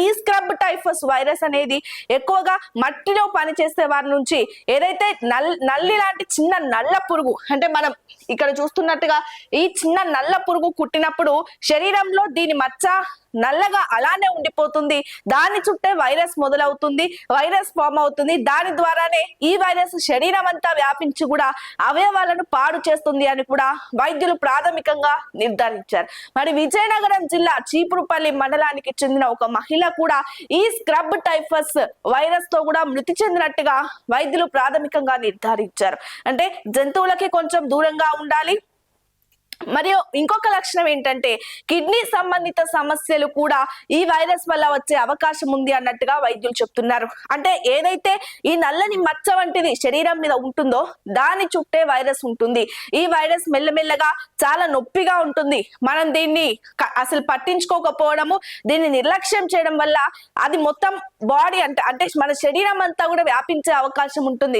ఈ scrub typhus virus అనేది ఎక్కువగా మట్టిలో పనిచేసే వారి నుంచి ఏదైతే నల్ నల్లి లాంటి చిన్న నల్ల పురుగు అంటే మనం ఇక్కడ చూస్తున్నట్టుగా ఈ చిన్న నల్ల పురుగు కుట్టినప్పుడు శరీరంలో దీని మచ్చ నల్లగా అలానే ఉండిపోతుంది. దాని చుట్టే వైరస్ మొదలవుతుంది. వైరస్ ఫామ్ అవుతుంది. దాని ద్వారానే ఈ వైరస్ శరీరం అంతా వ్యాపించి కూడా అవయవాలను పాడు చేస్తుంది అని కూడా వైద్యులు ప్రాథమికంగా నిర్ధారించారు. మరి విజయనగరం జిల్లా చీపురుపల్లి మండలానికి చెందిన ఒక మహిళ కూడా ఈ స్క్రబ్ టైఫస్ వైరస్తో కూడా మృతి చెందినట్టుగా వైద్యులు ప్రాథమికంగా నిర్ధారించారు. అంటే జంతువులకి కొంచెం దూరంగా ఉండాలి. మరియు ఇంకొక లక్షణం ఏంటంటే కిడ్నీ సంబంధిత సమస్యలు కూడా ఈ వైరస్ వల్ల వచ్చే అవకాశం ఉంది అన్నట్టుగా వైద్యులు చెప్తున్నారు. అంటే ఏదైతే ఈ నల్లని మచ్చ వంటిది శరీరం మీద ఉంటుందో దాని చుట్టే వైరస్ ఉంటుంది. ఈ వైరస్ మెల్లమెల్లగా చాలా నొప్పిగా ఉంటుంది. మనం దీన్ని అసలు పట్టించుకోకపోవడము దీన్ని నిర్లక్ష్యం చేయడం వల్ల అది మొత్తం బాడీ అంటే అంటే మన శరీరం అంతా కూడా వ్యాపించే అవకాశం ఉంటుంది.